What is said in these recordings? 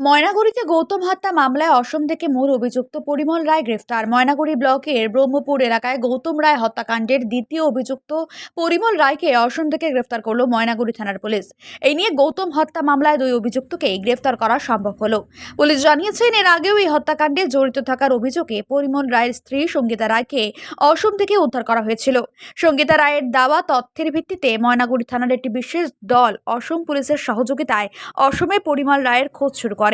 ময়নাগুড়িতে গৌতম হত্যা মামলায় অসম থেকে মূল অভিযুক্ত পরিমল রায় গ্রেফতার। ময়নাগুড়ি ব্লকের ব্রহ্মপুর এলাকায় গৌতম রায় হত্যাকাণ্ডের দ্বিতীয় অভিযুক্ত পরিমল রায়কে অসম থেকে গ্রেফতার করল ময়নাগুড়ি থানার পুলিশ। এই নিয়ে গৌতম হত্যা মামলায় দুই অভিযুক্তকেই গ্রেফতার করা সম্ভব হলো। পুলিশ জানিয়েছেন, এর আগেও এই হত্যাকাণ্ডে জড়িত থাকার অভিযোগে পরিমল রায়ের স্ত্রী সঙ্গীতা রায়কে অসম থেকে উদ্ধার করা হয়েছিল। সঙ্গীতা রায়ের দেওয়া তথ্যের ভিত্তিতে ময়নাগুড়ি থানার একটি বিশেষ দল অসম পুলিশের সহযোগিতায় অসমে পরিমল রায়ের খোঁজ শুরু করে।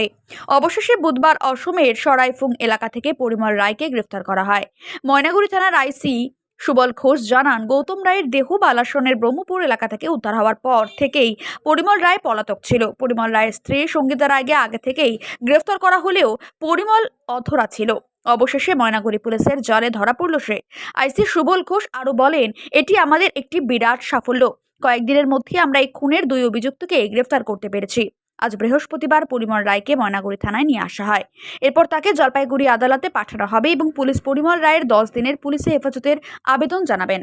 অবশেষে বুধবার অসমের সরাইফুং এলাকা থেকে পরিমল রায়কে গ্রেফতার করা হয়। ময়নাগুড়ি থানার আইসি সুবল ঘোষ জানান, গৌতম রায়ের দেহ বালাসনের ব্রহ্মপুর এলাকা থেকে উদ্ধার হওয়ার পর থেকেই পরিমল রায় পলাতক ছিল। পরিমল রায়ের স্ত্রী সঙ্গীতা রায়কে আগে থেকেই গ্রেফতার করা হলেও পরিমল অধরা ছিল। অবশেষে ময়নাগুড়ি পুলিশের জলে ধরা পড়ল সে। আইসি সুবল ঘোষ আরও বলেন, এটি আমাদের একটি বিরাট সাফল্য। কয়েকদিনের মধ্যে আমরা এই খুনের দুই অভিযুক্তকে গ্রেফতার করতে পেরেছি। আজ বৃহস্পতিবার পরিমল রায়কে ময়নাগুড়ি থানায় নিয়ে আসা হয়। এরপর তাকে জলপাইগুড়ি আদালতে পাঠানো হবে এবং পুলিশ পরিমল রায়ের দশ দিনের পুলিশে হেফাজতের আবেদন জানাবেন।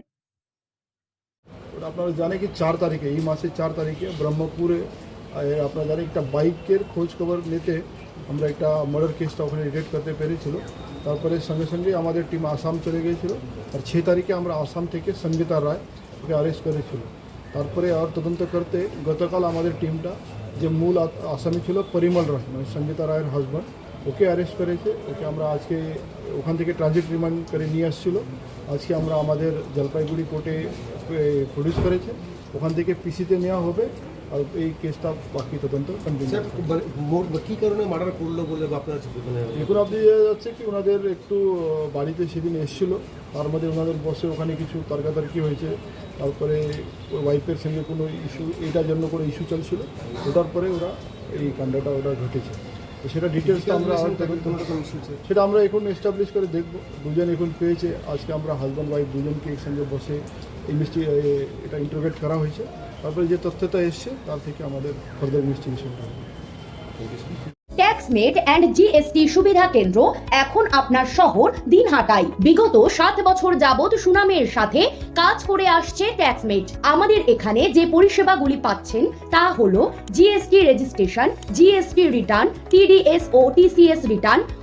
আপনারা জানে কি, চার তারিখে, এই মাসের চার তারিখে ব্রহ্মপুরে আপনারা জানেন একটা বাইকের খোঁজ খবর নিতে আমরা একটা মার্ডার কেসটা ওখানে রিলেট করতে পেরেছিল। তারপরে সঙ্গে সঙ্গে আমাদের টিম আসাম চলে গিয়েছিল। আর ছ তারিখে আমরা আসাম থেকে সঙ্গীতা রায় ওকে অ্যারেস্ট করেছিল। তারপরে আর তদন্ত করতে গতকাল আমাদের টিমটা যে মূল আসামি ছিল পরিমল রায় মানে সঙ্গীতা রায়ের হাজব্যান্ড ওকে অ্যারেস্ট করেছে। ওকে আমরা আজকে ওখান থেকে ট্রানজিট রিমান্ড করে নিয়ে আসছিল। আজকে আমরা আমাদের জলপাইগুড়ি কোর্টে প্রডিউস করেছে। ওখান থেকে পিসিতে নেওয়া হবে। এই কেসটা বাকি তদন্ত কন্টিনিউ মানে কী কারণে মার্ডার করল বলে বা আপনার মানে এখন আপনি যাচ্ছে কি ওনাদের একটু বাড়িতে সেদিন এসেছিল। তার মধ্যে ওনাদের বসে ওখানে কিছু তর্কাতর্কি হয়েছে। তারপরে ওয়াইফের সঙ্গে কোনো ইস্যু এটার জন্য কোনো ইস্যু চলছিল। ওটার পরে ওরা এই কাণ্ডটা ওটা ঘটেছে। সেটা ডিটেলসটা আমরা সেটা আমরা এখন এস্টাবলিশ করে দেখব। দুজন এখন পেয়েছে। আজকে আমরা হাজব্যান্ড ওয়াইফ দুজনকে একসঙ্গে বসে ইনভেস্টি এটা ইন্টারোগেট করা হয়েছে। তারপরে যে তথ্যটা এসছে তার থেকে আমাদের ফার্দার ইনভেস্টিগেশন হবে। ট্যাক্সমেট অ্যান্ড জিএসটি সুবিধা কেন্দ্র এখন আপনার শহর দিনহাটায়। বিগত সাত বছর যাবৎ সুনামের সাথে কাজ করে আসছে ট্যাক্সমেট আমাদের এখানে যে পরিষেবাগুলি পাচ্ছেন তা হলো GST registration GST return TDS ও TCS return